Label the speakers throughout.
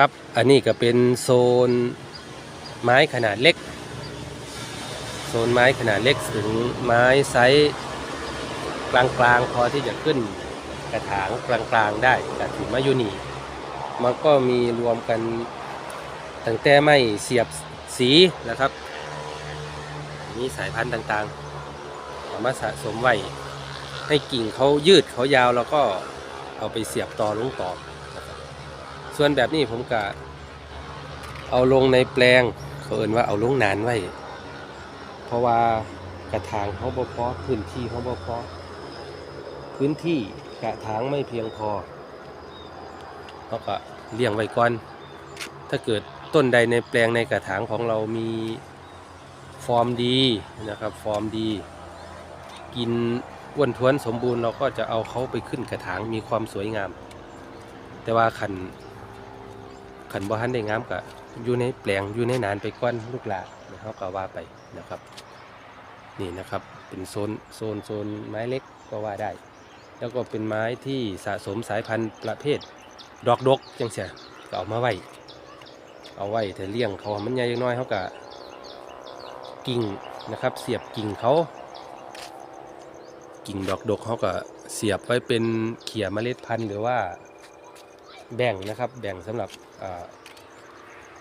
Speaker 1: ครับ อันนี้ก็เป็นโซนไม้ขนาดเล็ก โซนไม้ขนาดเล็กถึงไม้ไซส์กลางๆพอที่จะขึ้นกระถางกลางๆได้แต่ถึงมายุนี่มันก็มีรวมกันตั้งแต่ไม่เสียบสีนะครับมีสายพันธุ์ต่างๆเอามาสะสมไว้ให้กิ่งเขายืดเขายาวแล้วก็เอาไปเสียบต่อลงต่อ ส่วนแบบนี้ผมก็เอาลงในแปลงเขาเอ่นว่าเอาลงนานไว้ เพราะว่ากระถางเขาบ่พอพื้นที่เขาบ่พอพื้นที่กระถางไม่เพียงพอเขาก็เลี้ยงไว้ก่อน ถ้าเกิดต้นใดในแปลงในกระถางของเรามีฟอร์มดีนะครับฟอร์มดี กินอ้วนท้วนสมบูรณ์เราก็จะเอาเขาไปขึ้นกระถางมีความสวยงาม แต่ว่าขัน ขันบ่ทันได้งามก็อยู่ในแปลงอยู่ในนานไปก้อนลูกหลานนะครับก็ว่าไปนะครับ นี่นะครับเป็นโซนโซนโซนไม้เล็กก็ว่าได้ แล้วก็เป็นไม้ที่สะสมสายพันธุ์ประเภท ดอกดกจังเสียก็เอามาไว้ เอาไว้แต่เลี้ยงเขาห้มันใหญ่น้อยเขาก็กิ่งนะครับ เสียบกิ่งเขากิ่งดอกดกเขาก็เสียบไว้เป็นเขี่ยเมล็ดพันธุ์หรือว่า แบ่งนะครับแบ่งสำหรับ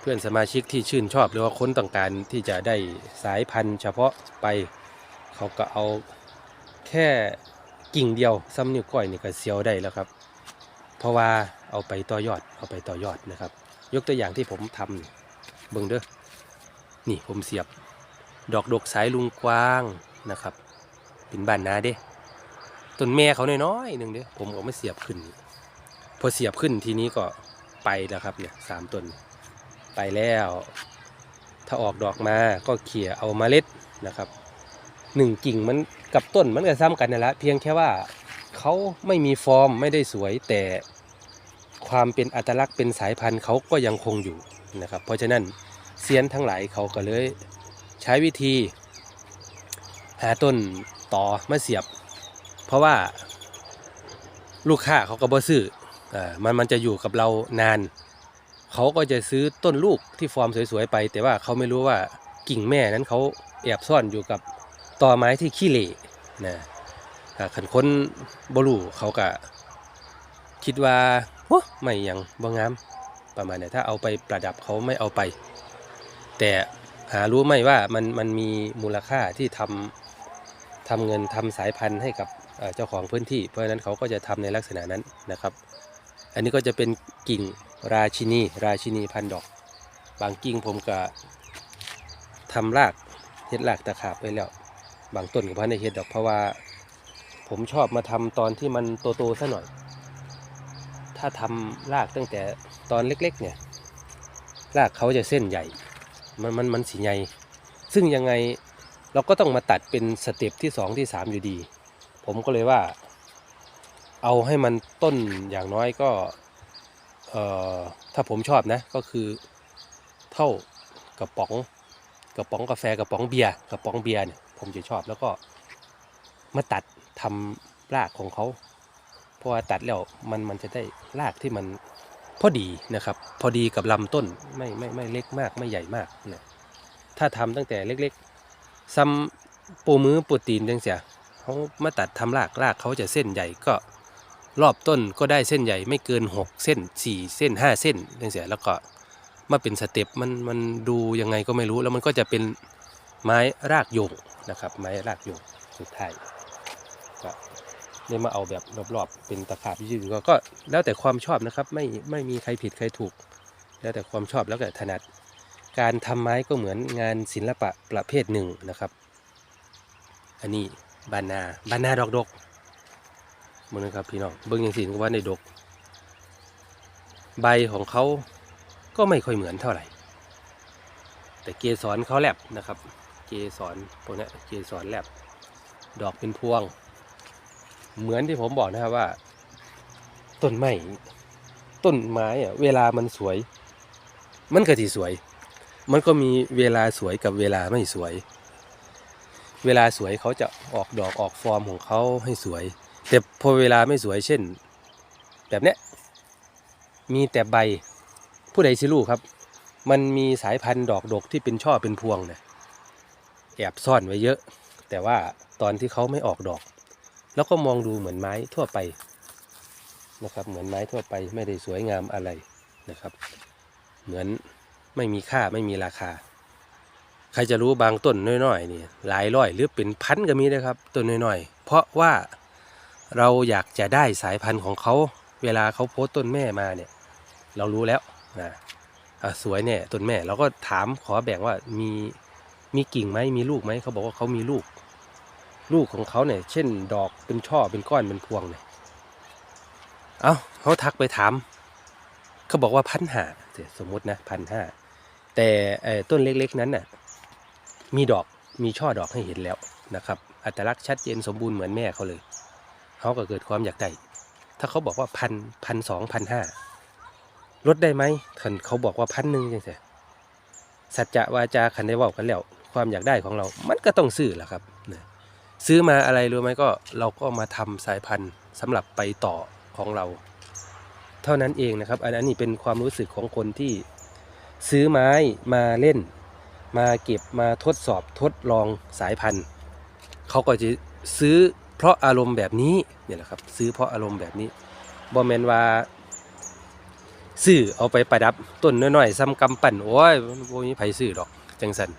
Speaker 1: เพื่อนสมาชิกที่ชื่นชอบ หรือว่าค้นต้องการที่จะได้สายพันธุ์เฉพาะไปเขาก็เอาแค่กิ่งเดียวซ้ำนิ้วก้อยนี่ก็เสียวได้แล้วครับ เพราะว่าเอาไปต่อยอดเอาไปต่อยอดนะครับ ยกตัวอย่างที่ผมทำนี่เบิ่งเด้อนี่ผมเสียบดอกดกสายลุงกว้างนะครับ เป็นบ้านนาเด้ต้นแม่เขาน้อยๆหนึ่งเด้ผมก็ไม่เสียบขึ้น พอเสียบขึ้นทีนี้ก็ไปแล้วครับเนี่ยสามต้นไปแล้ว ถ้าออกดอกมาก็เขี่ยเอามาเล็ดนะครับหนึ่งกิ่งมันกับต้นมันก็ซ้ำกันนั่นแหละเพียงแค่ว่าเขาไม่มีฟอร์มไม่ได้สวยแต่ความเป็นอัตลักษณ์เป็นสายพันธุ์เขาก็ยังคงอยู่นะครับ เพราะฉะนั้นเซียนทั้งหลายเขาก็เลยใช้วิธี หาต้นต่อมาเสียบ เพราะว่าลูกค้าเขาก็บ่ซื้อ มันมันจะอยู่กับเรานาน เขาก็จะซื้อต้นลูกที่ฟอร์มสวยๆไป แต่ว่าเขาไม่รู้ว่ากิ่งแม่นั้นเขาแอบซ่อนอยู่กับตอไม้ที่ขี้เหร่นะขันค้นบรูเขาก็คิดว่าโอ้ไม่ยังบ่งามประมาณนี้ถ้าเอาไปประดับเขาไม่เอาไป แต่หารู้ไหมว่ามันมันมีมูลค่าที่ทำทำเงินทำสายพันธุ์ให้กับเจ้าของพื้นที่ เพราะฉะนั้นเขาก็จะทำในลักษณะนั้นนะครับ อันนี้ก็จะเป็นกิ่งราชินี ราชินีพันดอก บางกิ่งผมก็ทำรากเฮ็ดรากตะขาบไปแล้ว บางต้นก็พันในเฮ็ดดอกเพราะว่า ผมชอบมาทำตอนที่มันโตๆซะหน่อย ถ้าทำรากตั้งแต่ตอนเล็ก ๆ เนี่ยรากเขาจะเส้นใหญ่ มันมันมันสีใหญ่ ซึ่งยังไงเราก็ต้องมาตัดเป็นสเต็ปที่สองที่สามอยู่ดี ผมก็เลยว่า เอาให้มันต้นอย่างน้อยก็เออถ้าผมชอบนะก็คือเท่ากระป๋องกระป๋องกาแฟกระป๋องเบียร์กระป๋องเบียร์เนี่ยผมจะชอบแล้วก็มาตัดทำรากของเขาเพราะว่าตัดแล้วมันมันจะได้รากที่มันพอดีนะครับ พอดีกับลำต้นไม่ไม่ไม่เล็กมากไม่ใหญ่มากนะถ้าทำตั้งแต่เล็กๆซ้ำปูมือปูตีนจังเสียเขามาตัดทำรากรากเขาจะเส้นใหญ่ก็ รอบต้นก็ได้เส้นใหญ่ไม่เกิน 6 เส้น 4 เส้น 5 เส้นจังเสียแล้วก็มาเป็นสเต็ปมันมันดูยังไงก็ไม่รู้แล้วมันก็จะเป็นไม้รากโยงนะครับ ไม้รากโยงสุดท้ายก็ได้มาเอาแบบรอบๆเป็นตะขาบยืดกก็แล้วแต่ความชอบนะครับ ไม่ไม่มีใครผิดใครถูก แล้วแต่ความชอบแล้วก็ถนัด การทำไม้ก็เหมือนงานศิลปะประเภทหนึ่งนะครับ อันนี้บานนาบานนาดอกดก มึงนะครับพี่น้องเบิ้งยังสิก็ว่าในดก ใบของเขาก็ไม่ค่อยเหมือนเท่าไหร่ แต่เกสรเขาแลบนะครับ เกสรพวกนี้เกสรแลบดอกเป็นพวง เหมือนที่ผมบอกนะครับว่า ต้นไม้ต้นไม้อะเวลามันสวย มันก็ที่สวย มันก็มีเวลาสวยกับเวลาไม่สวย เวลาสวยเขาจะออกดอกออกฟอร์มของเขาให้สวย แต่พอเวลาไม่สวยเช่น แบบเนี้ยมีแต่ใบผู้ใดสิรู้ครับ มันมีสายพันธุ์ดอกดกที่เป็นช่อเป็นพวงเนี่ยแอบซ่อนไว้เยอะ แต่ว่าตอนที่เขาไม่ออกดอก แล้วก็มองดูเหมือนไม้ทั่วไปนะครับ เหมือนไม้ทั่วไปไม่ได้สวยงามอะไรนะครับ เหมือนไม่มีค่าไม่มีราคา ใครจะรู้บางต้นน้อยๆนี่หลายร้อยหรือเป็นพันก็มีนะครับต้นน้อยๆ เพราะว่า เราอยากจะได้สายพันธุ์ของเขา เวลาเขาโพสต้นแม่มาเนี่ย เรารู้แล้วนะสวยเนี่ยต้นแม่เราก็ถามขอแบ่งว่ามีมีกิ่งไหมมีลูกไหมเขาบอกว่าเขามีลูก ลูกของเขาเนี่ย เช่น ดอกเป็นช่อเป็นก้อนเป็นพวงเนี่ยเอาเขาทักไปถามเขาบอกว่าพันห้าสมมตินะพันห้าแต่ต้นเล็กๆนั้นน่ะมีดอกมีช่อดอกให้เห็นแล้วนะครับ อัตลักษณ์ชัดเจนสมบูรณ์เหมือนแม่เขาเลย เขาก็เกิดความอยากได้ถ้าเขาบอกว่าพันพันสองพันห้าลดได้ไหมคันเขาบอกว่าพันหนึ่งจังซี่สัจจะวาจาคันได้ว่ากันแล้วความอยากได้ของเรา มันก็ต้องซื้อแหละครับนะซื้อมาอะไรรู้ไหมก็เราก็มาทำสายพันธุ์สำหรับไปต่อของเรา เท่านั้นเองนะครับอันอันนี้เป็นความรู้สึกของคนที่ซื้อไม้มาเล่น มาเก็บมาทดสอบทดลองสายพันธุ์เขาก็จะซื้อ เพราะอารมณ์แบบนี้เนี่ยแหละครับ ซื้อเพราะอารมณ์แบบนี้บอแมนว่าซื้อเอาไปประดับต้นน้อยๆซ้ำกำปั่นโอ้ยโอ้ไผซื้อดอกจังสัน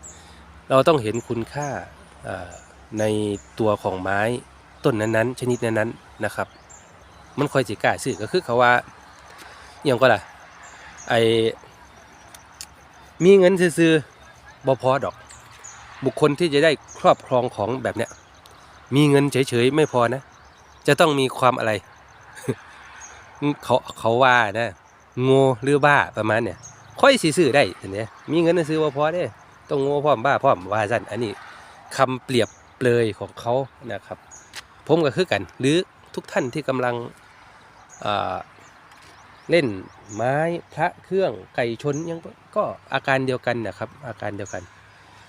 Speaker 1: เราต้องเห็นคุณค่าในตัวของไม้ต้นนั้นๆ ชนิดนั้นๆนะครับ มันค่อยสิกล้าซื้อก็คือเขาว่าอย่างก็ล่ะไอมีเงินซื้อบ่พอดอก บุคคลที่จะได้ครอบครองของแบบเนี้ย มีเงินเฉยๆไม่พอนะ จะต้องมีความอะไร เขาเขาว่านะโง่หรือบ้าประมาณเนี่ย ค่อยสิซื้อได้เห็นไหมมีเงินซื้อว่าพอเด้ต้องโง่พร้อมบ้าพร้อมว่าสั่นอันนี้คำเปรียบเปรยของเขานะครับ ผมก็คือกัน หรือทุกท่านที่กำลังเล่นไม้พระเครื่องไก่ชนยังก็อาการเดียวกันนะครับ อาการเดียวกัน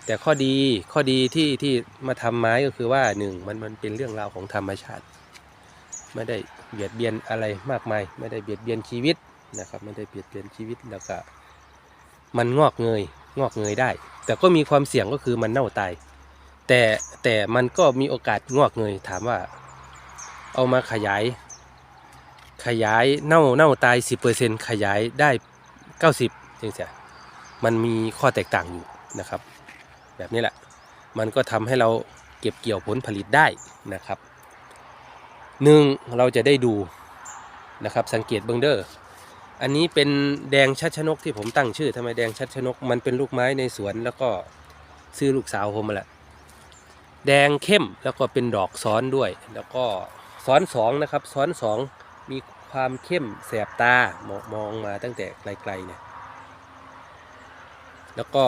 Speaker 1: แต่ข้อดีข้อดีที่ที่มาทำไม้ก็คือว่าหนึ่งมันมันเป็นเรื่องราวของธรรมชาติ ไม่ได้เบียดเบียนอะไรมากมาย ไม่ได้เบียดเบียนชีวิตนะครับ ไม่ได้เบียดเบียนชีวิตแล้วก็มันงอกเงยงอกเงยได้ แต่ก็มีความเสี่ยงก็คือมันเน่าตาย แต่แต่มันก็มีโอกาสงอกเงยถามว่า เอามาขยาย ขยายเน่าเน่าตาย 10%ขยายได้ 90จังเสียมันมีข้อแตกต่างอยู่นะครับ แบบนี้แหละ มันก็ทำให้เราเก็บเกี่ยวผลผลิตได้นะครับหนึ่งเราจะได้ดูนะครับสังเกตเบิงเดอร์อันนี้เป็นแดงชัดชนกที่ผมตั้งชื่อทำไมแดงชัดชนกมันเป็นลูกไม้ในสวนแล้วก็ซื้อลูกสาวผมมาแหละแดงเข้มแล้วก็เป็นดอกซ้อนด้วย แล้วก็ซ้อนสองนะครับซ้อนสองมีความเข้มแสบตามอมองมาตั้งแต่ไกลๆเนี่ยแล้วก็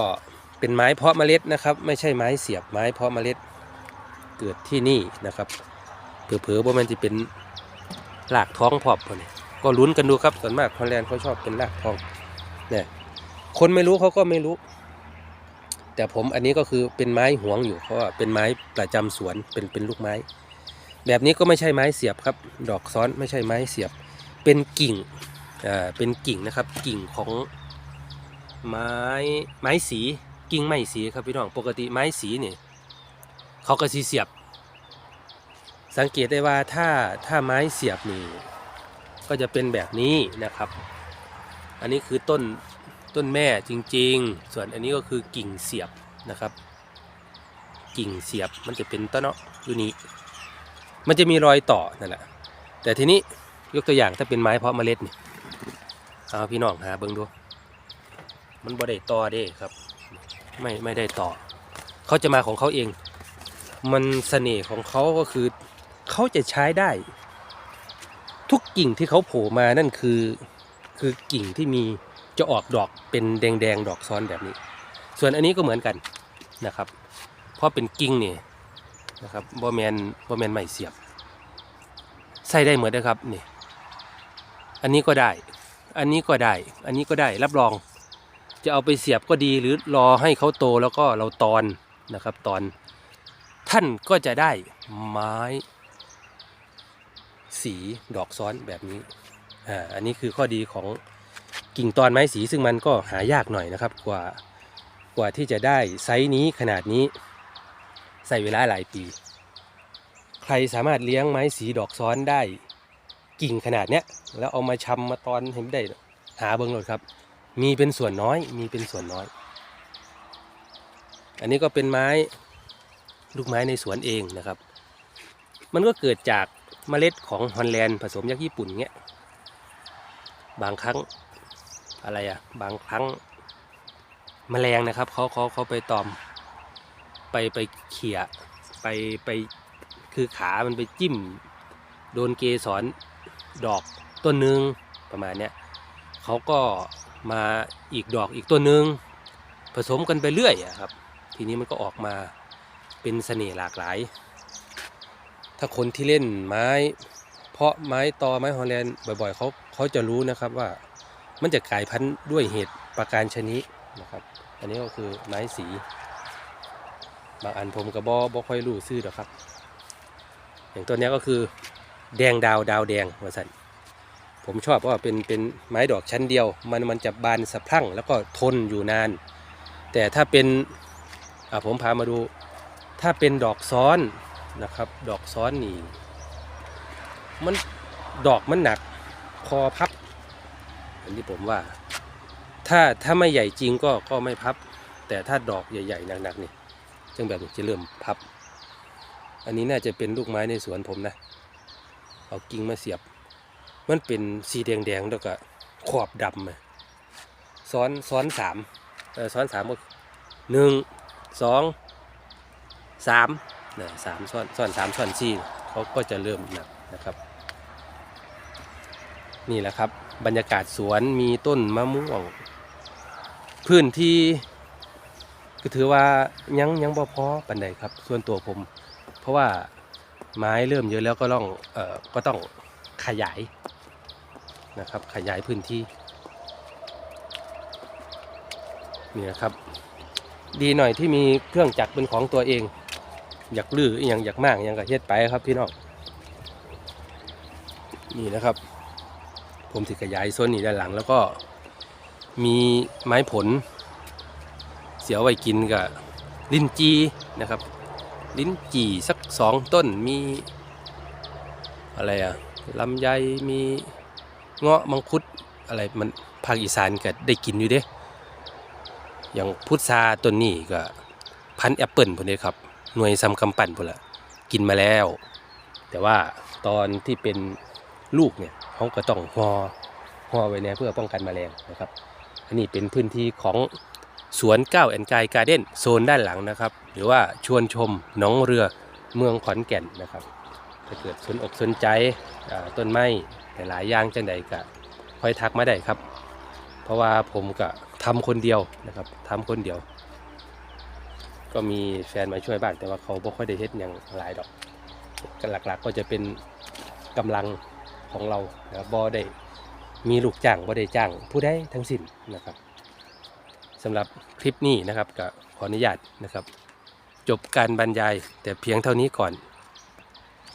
Speaker 1: เป็นไม้เพาะเมล็ดนะครับ ไม่ใช่ไม้เสียบไม้เพาะเมล็ดเกิดที่นี่นะครับเผลอๆว่ามันจะเป็นรากท้องพอบพอนี่ก็ลุ้นกันดูครับส่วนมากฮอลแลนด์เขาชอบเป็นรากท้องเนี่ยคนไม่รู้เขาก็ไม่รู้ แต่ผมอันนี้ก็คือเป็นไม้หวงอยู่เพราะว่าเป็นไม้ประจำสวนเป็นเป็นลูกไม้ แบบนี้ก็ไม่ใช่ไม้เสียบครับ ดอกซ้อนไม่ใช่ไม้เสียบ เป็นกิ่งอ่าเป็นกิ่งนะครับ กิ่งของไม้ไม้สี กิ่งไม้สีครับพี่น้องปกติไม้สีเนี่ยเขาก็สีเสียบ สังเกตได้ว่าถ้าถ้าไม้เสียบนี่ก็จะเป็นแบบนี้นะครับ อันนี้คือต้นต้นแม่จริง ๆ ส่วนอันนี้ก็คือกิ่งเสียบนะครับ กิ่งเสียบมันจะเป็นต้นเนาะอยู่นี้มันจะมีรอยต่อนั่นแหละแต่ทีนี้ยกตัวอย่างถ้าเป็นไม้เพาะเมล็ดนี่เอาพี่น้องหาเบิ่งดู มันบ่ได้ต่อเด้ครับ ไม่ไม่ได้ต่อ เขาจะมาของเขาเอง มันเสน่ห์ของเขาก็คือเขาจะใช้ได้ ทุกกิ่งที่เขาโผล่มานั่นคือ คือกิ่งที่มีจะออกดอกเป็นแดงแดงๆดอกซ้อนแบบนี้ ส่วนอันนี้ก็เหมือนกันนะครับ เพราะเป็นกิ่งนี่นะครับบอแมนบอแมนไม่เสียบ ใส่ได้เหมือนนะครับนี่ อันนี้ก็ได้ อันนี้ก็ได้ อันนี้ก็ได้ รับรอง จะเอาไปเสียบก็ดีหรือรอให้เขาโตแล้วก็เราตอนนะครับ ตอนท่านก็จะได้ไม้ สีดอกซ้อนแบบนี้อ่าอันนี้คือข้อดีของกิ่งตอนไม้สีซึ่งมันก็หายากหน่อยนะครับ กว่ากว่าที่จะได้ไซส์นี้ขนาดนี้ใส่เวลาหลายปี ใครสามารถเลี้ยงไม้สีดอกซ้อนได้กิ่งขนาดเนี้ยแล้วเอามาชำมาตอนเห็นได้หาเบิ้งเลยครับ มีเป็นส่วนน้อย มีเป็นส่วนน้อย อันนี้ก็เป็นไม้ลูกไม้ในสวนเองนะครับ มันก็เกิดจากเมล็ดของฮอลแลนด์ผสมยักษ์ญี่ปุ่นเงี้ย บางครั้งอะไรอะบางครั้งแมลงนะครับเขาเขาเขาไปตอม ไปไปเขี่ยไปไปคือขามันไปจิ้ม โดนเกสรดอกต้นหนึ่งประมาณเนี้ยเขาก็ มาอีกดอกอีกต้นหนึ่งผสมกันไปเรื่อยครับ ทีนี้มันก็ออกมาเป็นเสน่ห์หลากหลาย ถ้าคนที่เล่นไม้ เพาะไม้ตอไม้ฮอลแลนด์บ่อยๆเขาเขาจะรู้นะครับว่ามันจะกลายพันธุ์ด้วยเหตุประการชนิดนะครับ อันนี้ก็คือไม้สีบางอันผมกับบอบอค่อยรู้ซื่อหรอกครับ อย่างตัวนี้ก็คือแดงดาวดาวแดงว่าสัน ผมชอบเพราะว่าเป็นเป็นไม้ดอกชั้นเดียว มันมันจะบานสะพรั่งแล้วก็ทนอยู่นาน แต่ถ้าเป็นอะผมพามาดู ถ้าเป็นดอกซ้อนนะครับ ดอกซ้อนนี่มันดอกมันหนักคอพับอันนี้ผมว่า ถ้าถ้าไม่ใหญ่จริงก็ก็ไม่พับ แต่ถ้าดอกใหญ่ๆหนักๆนี่จังแบบนี้จะเริ่มพับ อันนี้น่าจะเป็นลูกไม้ในสวนผมนะ เอากิ่งมาเสียบ มันเป็นสีแดงๆแล้วก็ขอบดำซ้อนซ้อนสามเออซ้อนสามก็หนึ่งสองสามนะสามซ้อนซ้อนสามซ้อนสี่เขาก็จะเริ่มหนักนะครับ นี่แหละครับ บรรยากาศสวนมีต้นมะม่วง พื้นที่ก็ถือว่ายังยังบ่พอปันใดครับ ส่วนตัวผม เพราะว่าไม้เริ่มเยอะแล้วก็ต้องเอ่อก็ต้องขยาย นะครับ ขยายพื้นที่นี่นะครับ ดีหน่อยที่มีเครื่องจักรเป็นของตัวเอง อยากลื้ออย่างอยากมากอย่างก็เฮ็ดไปครับพี่น้องนี่นะครับ ผมสิขยายโซนนี้ด้านหลัง แล้วก็มีไม้ผล เสียวไว้กินกับลิ้นจีนะครับ ลิ้นจี่สักสองต้นมีอะไรอะลำไยมี เงาะมังคุดอะไรมันภาคอีสานก็ได้กินอยู่เด้ อย่างพุทราต้นนี้ก็พันแอปเปิลพวกนี้ครับ หน่วยซ้ำกำปั่นพวกละกินมาแล้ว แต่ว่าตอนที่เป็นลูกเนี่ยเขาก็ต้องห่อห่อไว้เนี่ยเพื่อป้องกันแมลงนะครับ อันนี้เป็นพื้นที่ของสวนเก้าแอนกายการ์เด้นโซนด้านหลังนะครับ หรือว่าชวนชมหนองเรือเมืองขอนแก่นนะครับ ถ้าเกิดสนอกสนใจต้นไม้หลายอย่างจังใดก็ค่อยทักมาได้ครับ เพราะว่าผมก็ทำคนเดียวนะครับทำคนเดียว ก็มีแฟนมาช่วยบ้างแต่ว่าเขาไม่ค่อยได้เฮ็ดอย่างหลายดอกก็หลักๆก็จะเป็นกำลังของเรานะรบบ่ได้มีลูกจ้างบ่ได้จ้างผู้ใดทั้งสิ้นนะครับสำหรับคลิปนี้นะครับก็ขออนุญาตนะครับ จบการบรรยายแต่เพียงเท่านี้ก่อน